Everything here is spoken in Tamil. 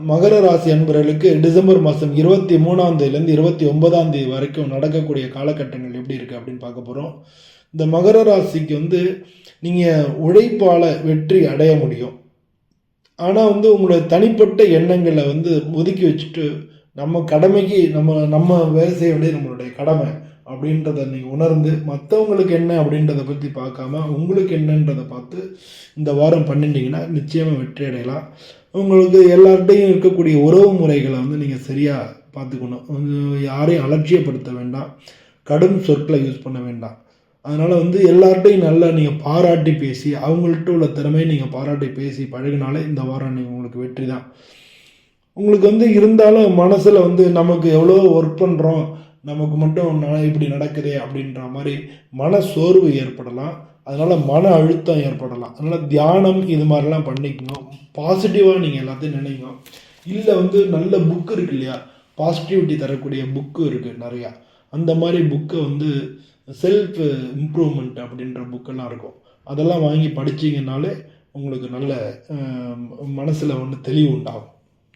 மகர ராசி அன்பர்களுக்கு டிசம்பர் மாதம் இருபத்தி மூணாம் தேதியிலேருந்து இருபத்தி ஒன்பதாம் தேதி வரைக்கும் நடக்கக்கூடிய காலகட்டங்கள் எப்படி இருக்குது அப்படின்னு பார்க்க போகிறோம் இந்த மகர ராசிக்கு வந்து நீங்கள் உழைப்பால் வெற்றி அடைய முடியும். ஆனால் வந்து உங்களோட தனிப்பட்ட எண்ணங்களை வந்து ஒதுக்கி வச்சுட்டு நம்ம கடமைக்கு நம்ம நம்ம வேலை செய்ய வேண்டியது நம்மளுடைய கடமை. அப்படின்றத நீங்கள் உணர்ந்து மற்றவங்களுக்கு என்ன அப்படின்றத பற்றி பார்க்காம உங்களுக்கு என்னன்றதை பார்த்து இந்த வாரம் பண்ணிட்டீங்கன்னா நிச்சயமாக வெற்றி அடையலாம். உங்களுக்கு எல்லார்ட்டையும் இருக்கக்கூடிய உறவு முறைகளை வந்து நீங்கள் சரியாக பார்த்துக்கணும். யாரையும் அலட்சியப்படுத்த வேண்டாம். கடும் சொற்களை யூஸ் பண்ண வேண்டாம். அதனால் வந்து எல்லார்ட்டையும் நல்லா நீங்கள் பாராட்டி பேசி அவங்கள்ட்ட உள்ள திறமையை நீங்கள் பாராட்டி பேசி பழகினாலே இந்த வாரம் நீங்கள் உங்களுக்கு வெற்றி தான். உங்களுக்கு வந்து இருந்தாலும் மனசில் வந்து நமக்கு எவ்வளோ ஒர்க் பண்ணுறோம் நமக்கு மட்டும் நான் இப்படி நடக்குதே அப்படின்ற மாதிரி மன சோர்வு ஏற்படலாம். அதனால் மன அழுத்தம் ஏற்படலாம். அதனால் தியானம் இது மாதிரிலாம் பண்ணிக்கணும். பாசிட்டிவாக நீங்கள் எல்லாத்தையும் நினைக்கணும். இல்லை வந்து நல்ல புக் இருக்கு இல்லையா? பாசிட்டிவிட்டி தரக்கூடிய புக்கு இருக்குது நிறையா. அந்த மாதிரி புக்கை வந்து செல்ஃப் இம்ப்ரூவ்மெண்ட் அப்படின்ற புக்கெல்லாம் இருக்கும். அதெல்லாம் வாங்கி படிச்சீங்கனாலே உங்களுக்கு நல்ல மனசில் வந்து தெளிவு உண்டாகும்.